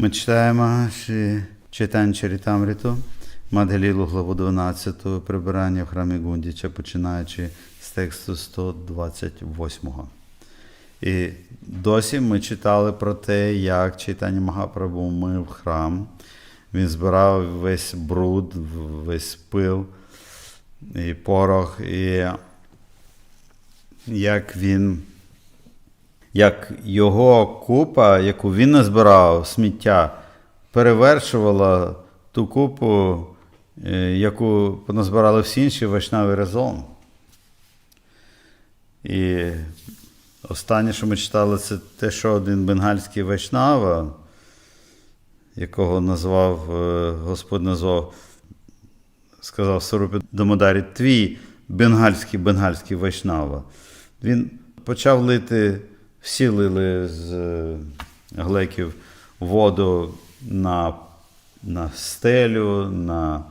Ми читаємо читання Чарітамриту, Мадгалілу, главу 12, прибирання в храмі Гундіча, починаючи з тексту 128. І досі ми читали про те, як читання Магапрабу мив храм. Він збирав весь бруд, весь пил і порох, і як він як його купа, яку він назбирав, сміття, перевершувала ту купу, е, яку назбирали всі інші вайшнави разом. І останнє, що ми читали, це те, що один бенгальський вайшнава, якого назвав, е, Господь назвав, сказав Сарупі Дамодарі, твій бенгальський бенгальський вайшнава. Він почав лити, всі з е, глеків воду на, на стелю, на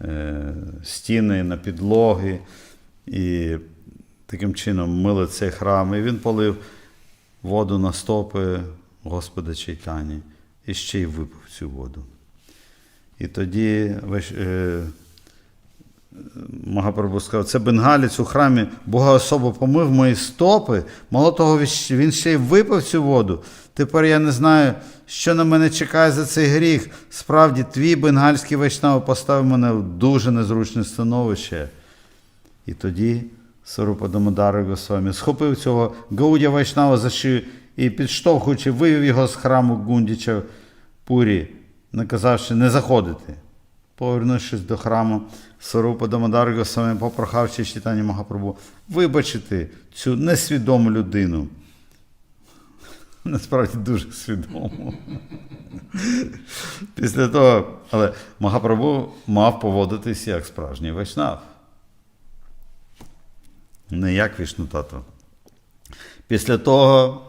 е, стіни, на підлоги. І таким чином мили цей храм. І він полив воду на стопи Господа Чайтані і ще й випив цю воду. І тоді е, Магапрабху сказав, це бенгалець у храмі Бога особо помив мої стопи. Мало того, він ще й випив цю воду. Тепер я не знаю, що на мене чекає за цей гріх. Справді, твій бенгальський вайшнав поставив мене в дуже незручне становище. І тоді Сарупа Дамодари Госвамі схопив цього Гаудя Вайшнава за шию і, підштовхуючи, вивів його з храму Гундіча Пурі, наказавши не заходити. Повернувшись до храму, Сарупа Дамадар Госвамі попрохав читання Магапрабу вибачити цю несвідому людину. Насправді дуже свідомо. Після того, але Магапрабу мав поводитись як справжній вайшнав. Не як вішнутато. Після того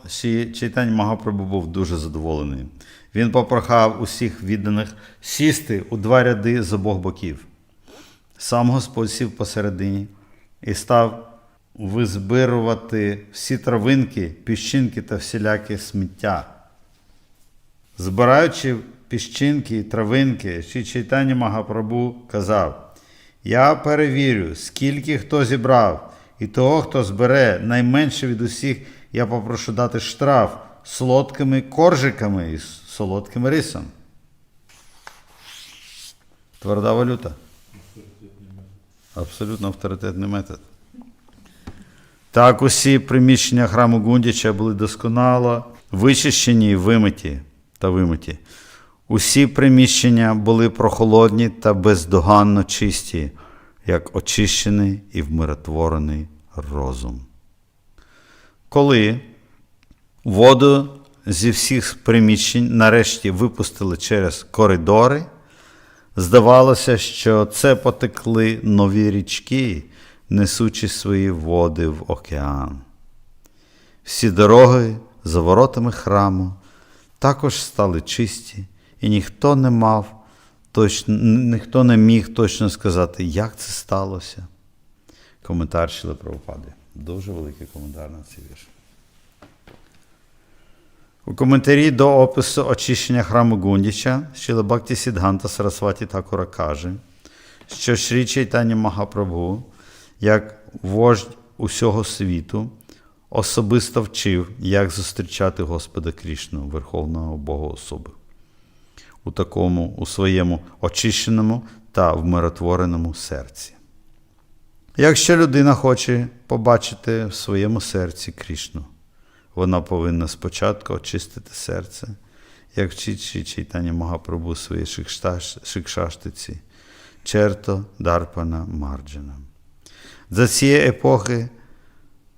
Чайтань Магапрабу був дуже задоволений. Він попрохав усіх відданих сісти у два ряди з обох боків. Сам Господь сів посередині і став визбирувати всі травинки, піщинки та всілякі сміття. Збираючи піщинки і травинки, Ші Чайтані Магапрабу казав: Я перевірю, скільки хто зібрав, і того, хто збере найменше від усіх, я попрошу дати штраф солодкими коржиками і солодким рисом. Тверда валюта. Абсолютно авторитетний метод. Так усі приміщення храму Гундіча були досконало вичищені вимиті та вимиті. Усі приміщення були прохолодні та бездоганно чисті, як очищений і вмиротворений розум. Коли воду зі всіх приміщень нарешті випустили через коридори, здавалося, що це потекли нові річки, несучи свої води в океан. Всі дороги за воротами храму також стали чисті, і ніхто не мав, точно, ніхто не міг точно сказати, як це сталося. Коментар Шіли Правопади. Дуже великий коментар на цей вірш. У коментарі до опису очищення храму Гундіча Шіла Бхакті Сідганта Сарасваті Такура каже, що Шрі Чайтані Магапрабху, як вождь усього світу, особисто вчив, як зустрічати Господа Крішну, Верховного Бога особи, у такому, у своєму очищеному та вмиротвореному серці. Якщо людина хоче побачити в своєму серці Крішну, вона повинна спочатку очистити серце, як вчить читання Магапрабу своїй шикшаштиці, черто Дарпана Марджана. За цієї епохи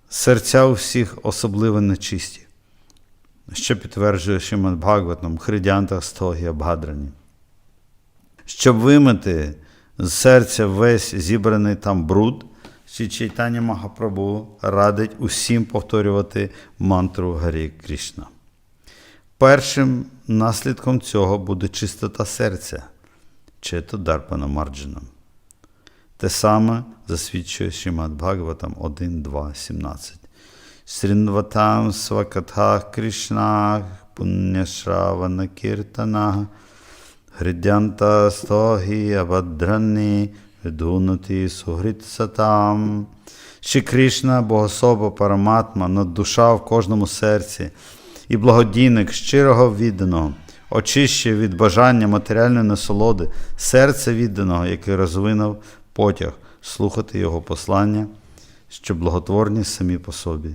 серця у всіх особливо нечисті, що підтверджує Шимад Бхагаватам, Хридянта Стогія Бхадрані. Щоб вимити з серця весь зібраний там бруд, Ші Чайтані Магапрабу радить усім повторювати мантру Гарі Крішна. Першим наслідком цього буде чистота серця, чето Дарпана Марджаном. Те саме засвідчує Шимат Бхагаватам 1, 2, 17. Срінватам свакатха Кришна Punyashravana Kirtana Hridyanta Stohi Abhadranni Vidunati Сугрит Сатам. Ще Кришна, Богособа, Параматма, наддуша в кожному серці, і благодійник щирого відданого, очищує від бажання матеріальної насолоди, серце відданого, який розвинув потяг, слухати його послання, що благотворні самі по собі,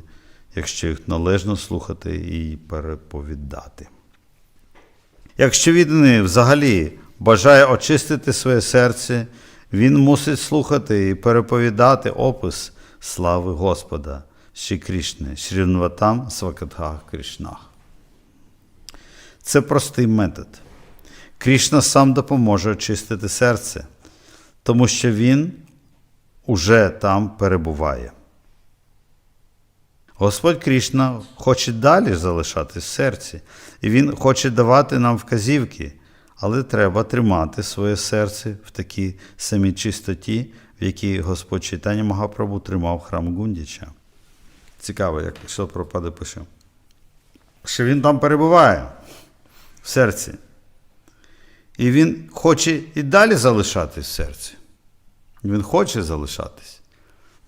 якщо їх належно слухати і переповідати. Якщо відданий взагалі бажає очистити своє серце, він мусить слухати і переповідати опис слави Господа Ші Крішни, Шрінватам Свакатгах Кришнах. Це простий метод. Крішна сам допоможе очистити серце, тому що він уже там перебуває. Господь Крішна хоче далі залишатись в серці, і Він хоче давати нам вказівки, але треба тримати своє серце в такій самій чистоті, в якій Господь Чайтання Магапрабу тримав храм Гундіча. Цікаво, як що пропаде пише. Що він там перебуває в серці. І він хоче і далі залишатись в серці. Він хоче залишатись.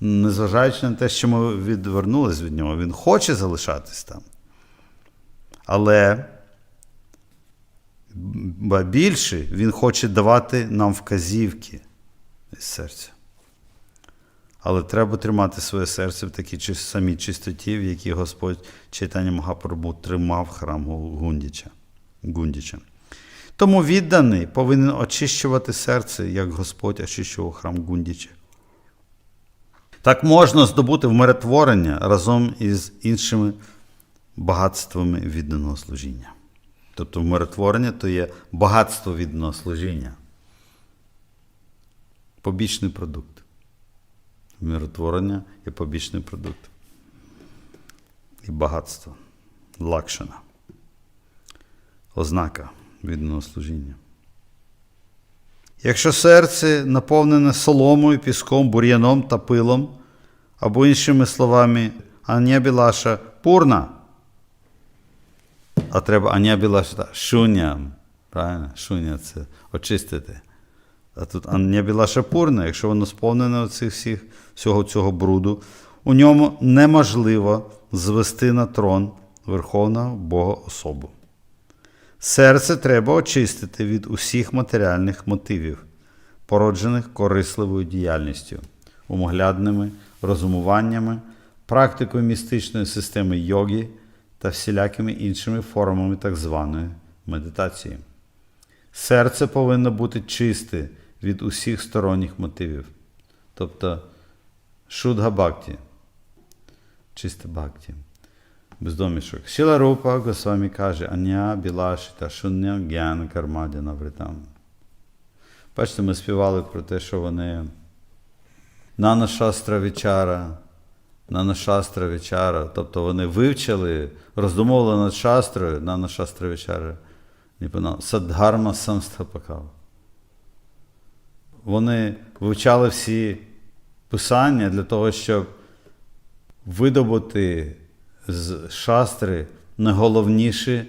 Незважаючи на те, що ми відвернулись від нього, він хоче залишатись там. Але ба більше він хоче давати нам вказівки із серця. Але треба тримати своє серце в такій самій чистоті, в якій Господь Чайтання Магапрабу тримав храм Гундіча. Гундіча. Тому відданий повинен очищувати серце, як Господь очищував храм Гундіча. Так можна здобути вмиротворення разом із іншими багатствами відданого служіння. Тобто вмиротворення то є багатство відданого служіння. Побічний продукт. Миротворення є побічний продукт. І багатство. Лакшана. Ознака відданого служіння. Якщо серце наповнене соломою, піском, бур'яном та пилом, або іншими словами, анябілаша пурна, а треба анябілаша шуня, правильно? Шуня це очистити. А тут аня анябілаша пурна, якщо воно сповнене оцих всіх, всього цього бруду, у ньому неможливо звести на трон Верховного Бога особу. Серце треба очистити від усіх матеріальних мотивів, породжених корисливою діяльністю, умоглядними розумуваннями, практикою містичної системи йоги та всілякими іншими формами так званої медитації. Серце повинно бути чисте від усіх сторонніх мотивів, тобто шудга бхакті, чисте бхакті без домішок. Шіла Рупа Госвамі каже, Аня Білашита Шуня Гяна Кармадя Навритам. Бачите, ми співали про те, що вони Нана Шастра Вічара, Шастра Вічара, тобто вони вивчили, роздумовували над шастрою, Шастра Вічара, Саддгарма Самстхапакав. Вони вивчали всі писання для того, щоб видобути з шастри найголовніші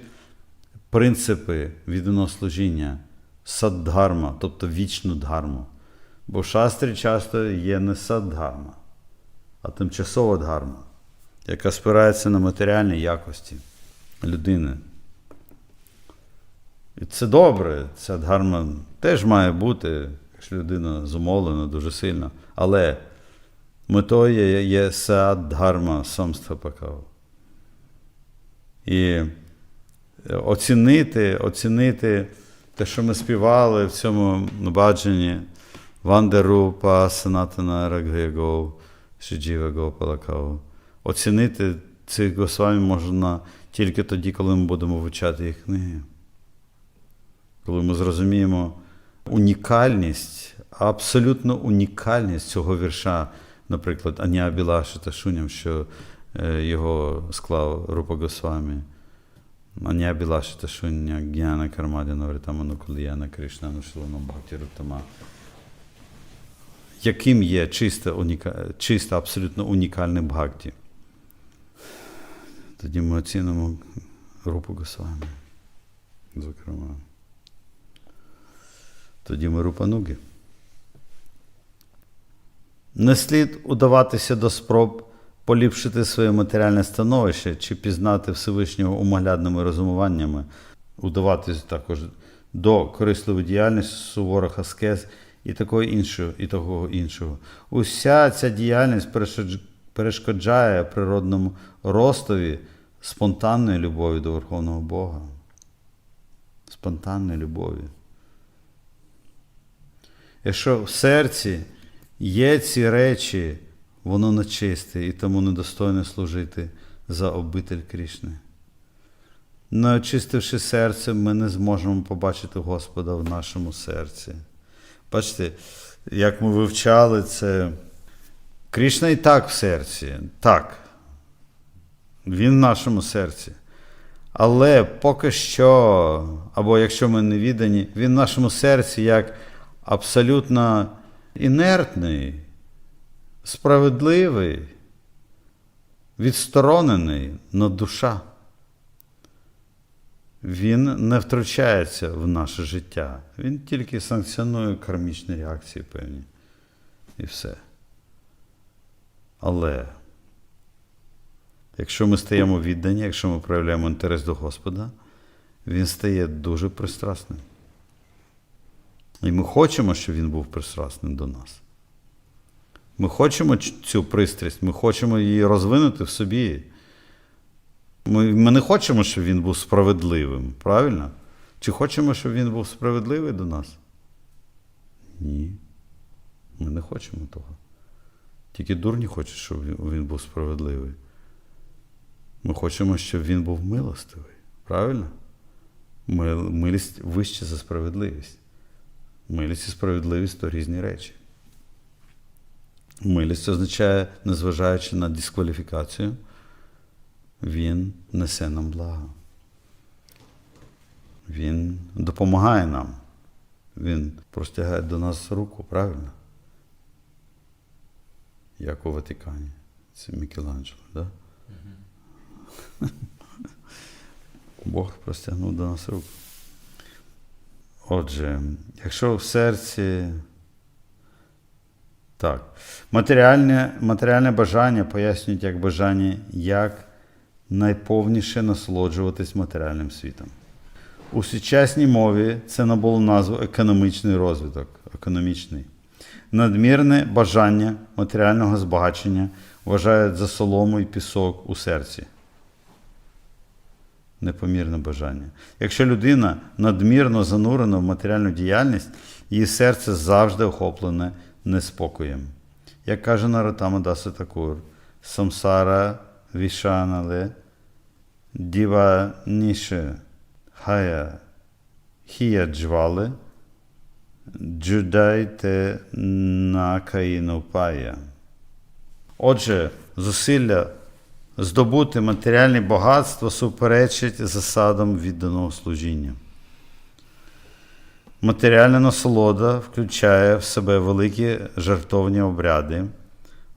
принципи відданого служіння саддгарма, тобто вічну дгарму. Бо в шастрі часто є не саддгарма, а тимчасова дгарма, яка спирається на матеріальні якості людини. І це добре, ця дгарма теж має бути, якщо людина зумовлена дуже сильно. Але метою є, є саддгарма самстхапакава. І оцінити, оцінити те, що ми співали в цьому баджанні Вандерупа, Санатана Рагрегов, Шиджіва Гопалакав. Оцінити цих Госвамі можна тільки тоді, коли ми будемо вивчати їх книги. Коли ми зрозуміємо унікальність, абсолютно унікальність цього вірша, наприклад, Аня Білаши та Шуням, що його склав Рупа Госвамі. Аня Білашита Шуня Гьяна Кармаді Навритаману Куліяна Кришна Нушилану Бхакті Руттама. Яким є чисте, уніка... чисте, абсолютно унікальне бхакті? Тоді ми оцінимо Рупу Госвамі. Зокрема. Тоді ми рупануги. Не слід удаватися до спроб поліпшити своє матеріальне становище чи пізнати Всевишнього умоглядними розумуваннями, удаватися також до корисливої діяльності, суворих аскез і такого іншого, і такого іншого. Уся ця діяльність перешкоджає природному ростові спонтанної любові до Верховного Бога. Спонтанної любові. Якщо в серці є ці речі, воно нечисте і тому недостойне служити за обитель Крішни. Не очистивши серце, ми не зможемо побачити Господа в нашому серці. Бачите, як ми вивчали це, Крішна і так в серці, так. Він в нашому серці. Але поки що, або якщо ми не віддані, він в нашому серці як абсолютно інертний, справедливий, відсторонений, но душа. Він не втручається в наше життя. Він тільки санкціонує кармічні реакції певні. І все. Але якщо ми стаємо віддані, якщо ми проявляємо інтерес до Господа, він стає дуже пристрасним. І ми хочемо, щоб він був пристрасним до нас. Ми хочемо цю пристрасть, ми хочемо її розвинути в собі. Ми, ми не хочемо, щоб він був справедливим, правильно? Чи хочемо, щоб він був справедливий до нас? Ні. Ми не хочемо того. Тільки дурні хочуть, щоб він- був справедливий. Ми хочемо, щоб він був милостивий. Правильно? Ми- Милість вище за справедливість. Милість і справедливість то різні речі. Милість означає, незважаючи на дискваліфікацію, він несе нам благо. Він допомагає нам. Він простягає до нас руку, правильно? Як у Ватикані. Це Мікеланджело, так? Да? Бог простягнув до нас руку. Отже, якщо в серці. Так, матеріальне, матеріальне бажання пояснюють як бажання, як найповніше насолоджуватись матеріальним світом. У сучасній мові це набуло назву економічний розвиток. Економічний. Надмірне бажання матеріального збагачення вважають за солому і пісок у серці. Непомірне бажання. Якщо людина надмірно занурена в матеріальну діяльність, її серце завжди охоплене неспокоєм. Як каже Наротама Даса Такур, самсара вішанале діва ніше хая хія джвали джудайте накаїнупая. Отже, зусилля здобути матеріальне багатство суперечить засадам відданого служіння. Матеріальна насолода включає в себе великі жертовні обряди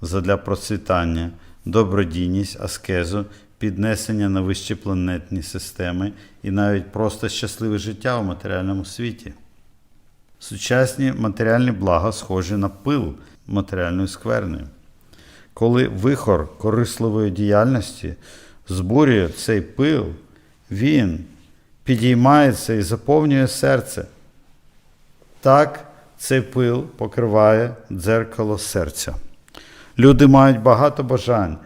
задля процвітання, добродійність, аскезу, піднесення на вищі планетні системи і навіть просто щасливе життя у матеріальному світі. Сучасні матеріальні блага схожі на пил матеріальної скверни. Коли вихор корисливої діяльності збурює цей пил, він підіймається і заповнює серце. Так цей пил покриває дзеркало серця. Люди мають багато бажань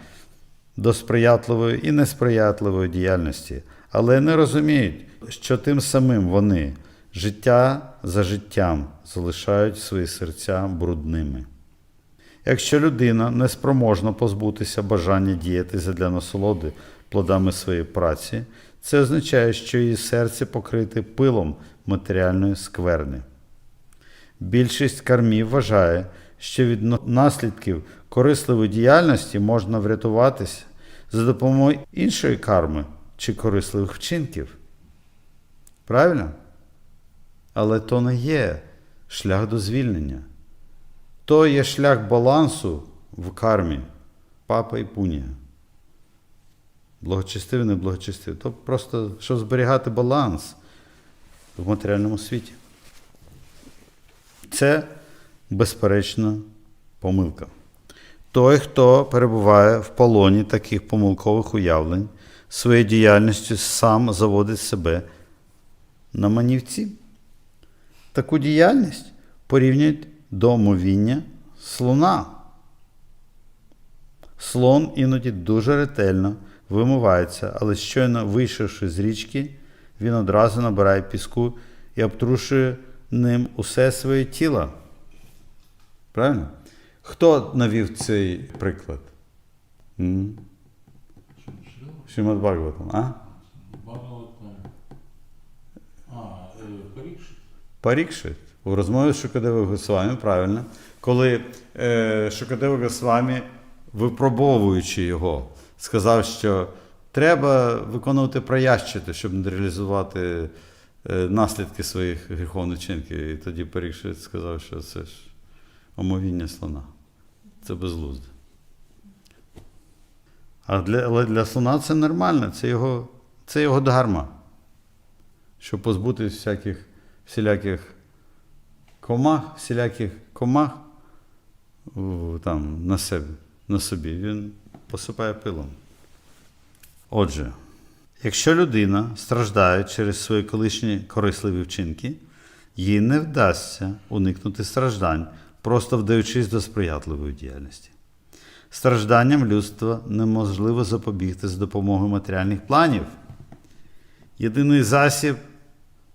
до сприятливої і несприятливої діяльності, але не розуміють, що тим самим вони життя за життям залишають свої серця брудними. Якщо людина не спроможна позбутися бажання діяти задля насолоди плодами своєї праці, це означає, що її серце покрите пилом матеріальної скверни. Більшість кармів вважає, що від наслідків корисливої діяльності можна врятуватися за допомогою іншої карми чи корисливих вчинків. Правильно? Але то не є шлях до звільнення. То є шлях балансу в кармі, папа і пунія. Благочестивий, неблагочестивий. Тобто просто, щоб зберігати баланс в матеріальному світі. Це, безперечно, помилка. Той, хто перебуває в полоні таких помилкових уявлень, своєю діяльністю сам заводить себе на манівці. Таку діяльність порівнюють до мовіння слона. Слон іноді дуже ретельно вимивається, але щойно вийшовши з річки, він одразу набирає піску і обтрушує ним усе своє тіло. Правильно? Хто навів цей приклад? М? Шримад Бхагаватам, а? Бхагаватам. А, Парікшит? Парікшит. У розмові з Шукадевою Госвамі, правильно, коли е, Шукадева Госвамі, випробовуючи його, сказав, що треба виконувати праящити, щоб не реалізувати е, наслідки своїх гріховних чинків. І тоді Парікшит сказав, що це ж омовіння слона. Це безглуздо. А для, але для слона це нормально, це його, це його дгарма. Щоб позбутись всяких, всіляких комах, всіляких комах там, на, себе, на собі, він посипає пилом. Отже, якщо людина страждає через свої колишні корисливі вчинки, їй не вдасться уникнути страждань, просто вдаючись до сприятливої діяльності. Стражданням людства неможливо запобігти з допомогою матеріальних планів. Єдиний засіб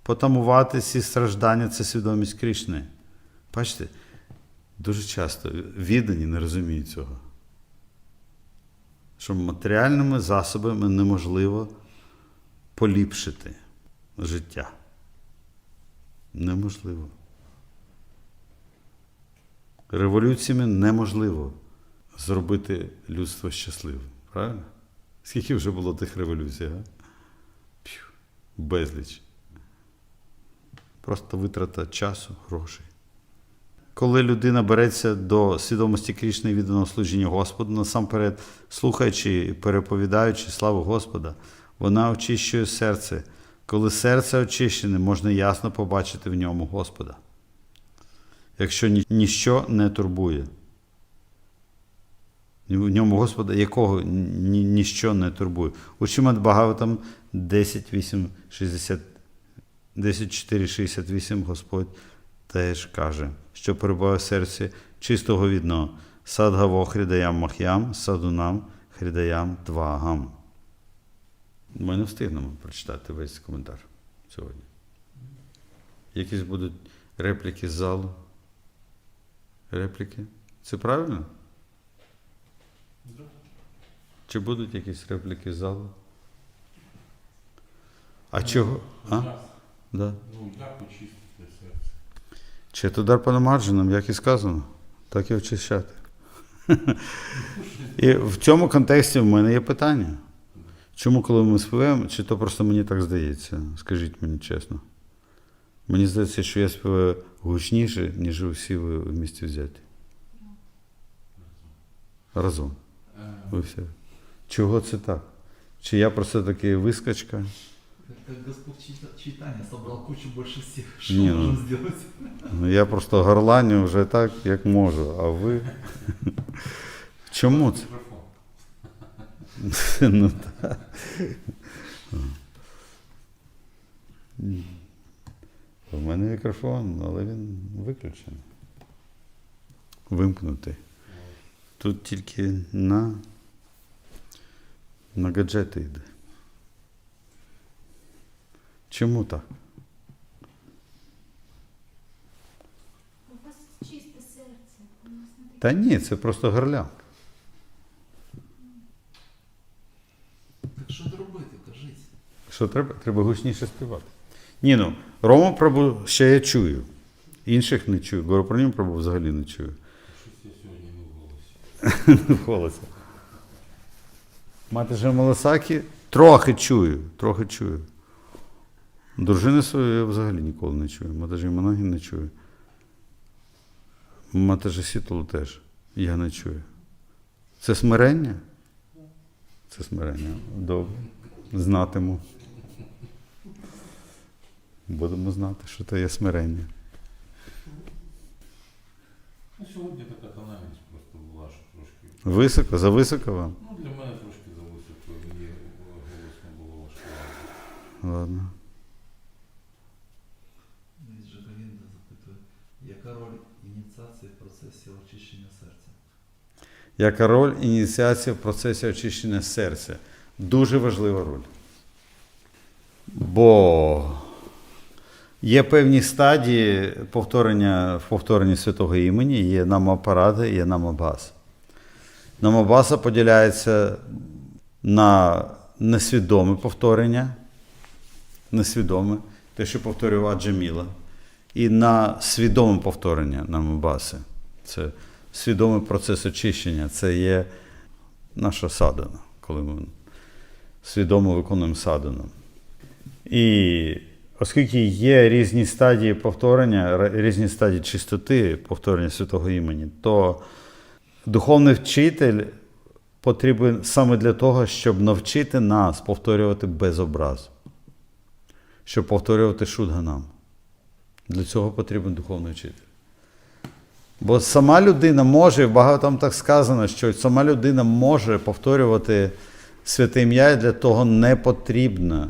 потамувати ці страждання це свідомість Кришни. Бачите, дуже часто віддані не розуміють цього. Що матеріальними засобами неможливо поліпшити життя. Неможливо. Революціями неможливо зробити людство щасливим. Правильно? Скільки вже було тих революцій, а? П'ю, безліч. Просто витрата часу, грошей. Коли людина береться до свідомості Крішни і відданого служіння Господу, насамперед, слухаючи і переповідаючи славу Господа, вона очищує серце. Коли серце очищене, можна ясно побачити в ньому Господа. Якщо ні- ніщо не турбує. В ньому Господа, якого ні, ніщо не турбує. У Чимат Багаватам 10.4.68 Господь теж каже, що перебуває в серці чистого відно. Садгаво хридаям махям, садунам хридаям твагам. Ми не встигнемо прочитати весь коментар сьогодні. Якісь будуть репліки з залу? Репліки? Це правильно? Чи будуть якісь репліки з залу? А чого? А? Да. Ну, як очистити серце? Чи тудар панамадженим, як і сказано, так і очищати. І в цьому контексті в мене є питання. Чому, коли ми співаємо, чи то просто мені так здається? Скажіть мені чесно. Мені здається, що я співаю гучніше, ніж усі ви в місті взяті. Разом. Е, Ви всі. Чого це так? Чи я просто такий вискочка? Как Господь Чита- Читания собрал кучу больше всех. Что Не, ну. можем сделать? Ну, я просто горланю вже так, як можу. А ви? Чому це? Ну, так. У мене мікрофон, але він виключений. Вимкнутий. Тут тільки на, на гаджети йде. Чому так? У вас чисте серце. Та ні, це просто горлянка. Так що робити, кажіть. Що треба? Треба гучніше співати. Ні, ну, Рому Прабу ще я чую. Інших не чую. Горопронім Прабу взагалі не чую. Щось я сьогодні не в голосі. в голосі. Мати же Маласакі трохи чую, трохи чую. Дружини свою я взагалі ніколи не чую. Мати же Манагі не чую. Мати же Сітолу теж я не чую. Це смирення? Це смирення. Добре. Знатиму. Будемо знати, що це є смирення. Ну, сьогодні така тональність просто була, що трошки. Високо, зависоко вам? Ну, для мене трошки зависоко, мені е, голосно було важко. Ладно. Із Жаковінда запитує, яка роль ініціації в процесі очищення серця? Яка роль ініціації в процесі очищення серця? Дуже важлива роль. Бо є певні стадії повторення, в повторенні святого імені, є намапарада, є намабас. Намабаса поділяється на несвідоме повторення, несвідоме, те, що повторював Аджаміла, і на свідоме повторення намабаси. Це свідомий процес очищення. Це є наша садана, коли ми свідомо виконуємо садану. І оскільки є різні стадії повторення, різні стадії чистоти повторення святого імені, то духовний вчитель потрібен саме для того, щоб навчити нас повторювати без образу, щоб повторювати шудганам. Для цього потрібен духовний вчитель. Бо сама людина може, багато там так сказано, що сама людина може повторювати святе ім'я, і для того не потрібна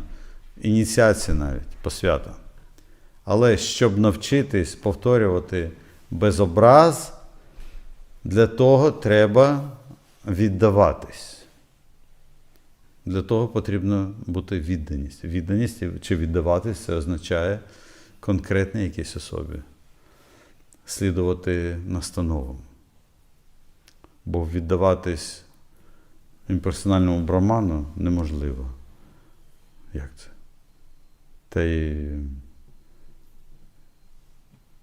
ініціація навіть посвята. Але щоб навчитись повторювати без образ, для того треба віддаватись. Для того потрібно бути відданість. Відданість чи віддаватись це означає конкретній якійсь особі слідувати настановам. Бо віддаватись імперсональному браману неможливо. Як це? Та й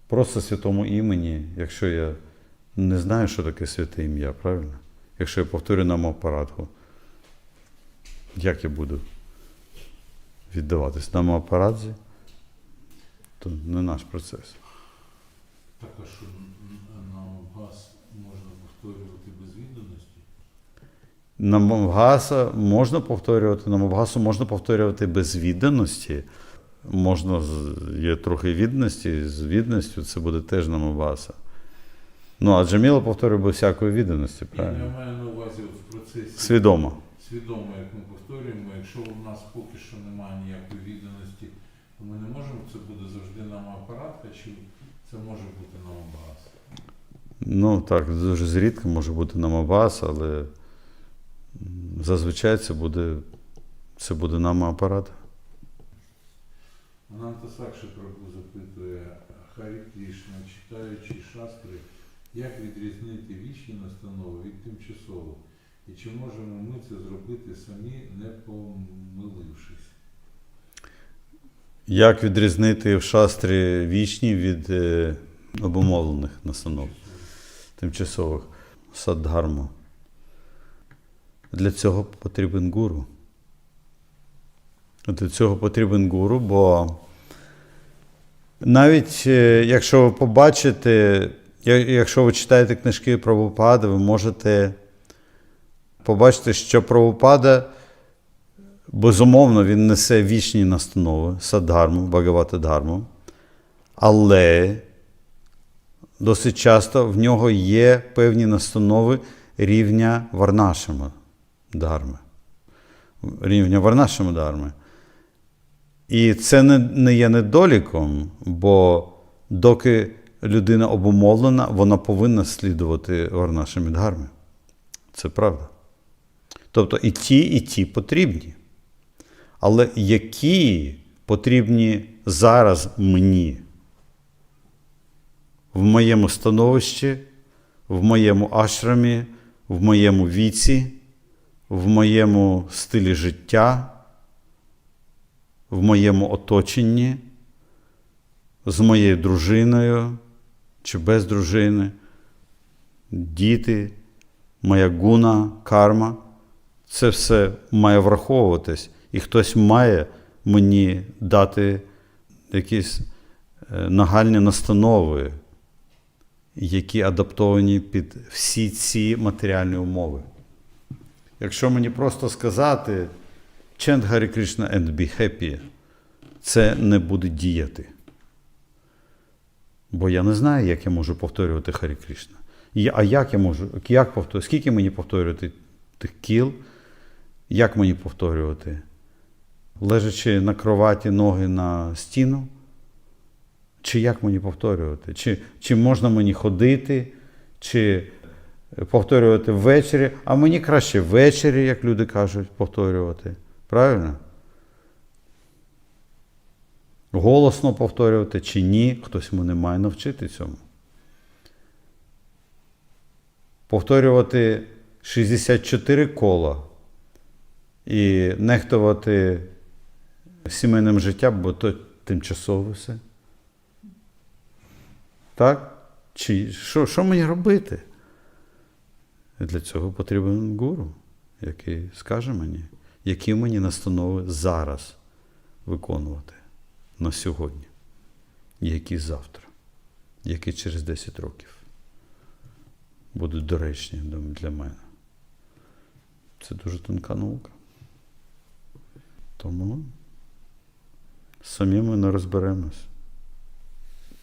просто святому імені, якщо я не знаю, що таке святе ім'я, правильно? Якщо я повторю нам апарату, як я буду віддаватись нам апаратзі, то не наш процес. Так, а що на газ можна повторювати без відданості? Намагаса можна повторювати, намагасу можна повторювати без відданості. Можна, є трохи відданості, з відданістю це буде теж намагаса. Ну, а Джаміла повторює без всякої відданості, ну, я маю на увазі в процесі Свідомо. свідомо, як ми повторюємо, якщо у нас поки що немає ніякої відданості, то ми не можемо, це буде завжди нам апаратка, чи це може бути нам газ? Ну, так, дуже зрідка може бути намабас, але зазвичай це буде, це буде намапарат. Ананта Сакши Прабу запитує Харі Крішна, читаючи шастри, як відрізнити вічні настанови від тимчасових? І чи можемо ми це зробити самі, не помилившись? Як відрізнити в шастрі вічні від е, обумовлених настанов? тимчасових саддгарму. Для цього потрібен гуру. Для цього потрібен гуру, бо навіть е, якщо ви побачите, якщо ви читаєте книжки Прабхупади, ви можете побачити, що Прабхупада, безумовно, він несе вічні настанови, саддгарму, Бхагавата Дharmu, але досить часто в нього є певні настанови рівня Варнашима Дharми. Рівня Варнашима Дharми. І це не, не є недоліком, бо доки людина обумовлена, вона повинна слідувати Варнашимі Дharmi. Це правда. Тобто і ті, і ті потрібні. Але які потрібні зараз мені? в моєму становищі, в моєму ашрамі, в моєму віці, в моєму стилі життя, в моєму оточенні, з моєю дружиною чи без дружини, діти, моя гуна, карма. Це все має враховуватись, і хтось має мені дати якісь е, нагальні настанови, які адаптовані під всі ці матеріальні умови. Якщо мені просто сказати Chant Hare Krishna and be happy, це не буде діяти. Бо я не знаю, як я можу повторювати Харі Кришна. А як я можу? Як повтор... Скільки мені повторювати тих кіл? Як мені повторювати? Лежачи на кроваті ноги на стіну? Чи як мені повторювати? Чи, чи можна мені ходити, чи повторювати ввечері? А мені краще ввечері, як люди кажуть, повторювати. Правильно? Голосно повторювати чи ні, хтось мене має навчити цьому. Повторювати 64 кола і нехтувати сімейним життям, бо то тимчасово все. Так? Чи що, що мені робити? Для цього потрібен гуру, який скаже мені, які мені настанови зараз виконувати на сьогодні, які завтра, які через 10 років будуть доречні для мене. Це дуже тонка наука. Тому самі ми не розберемось.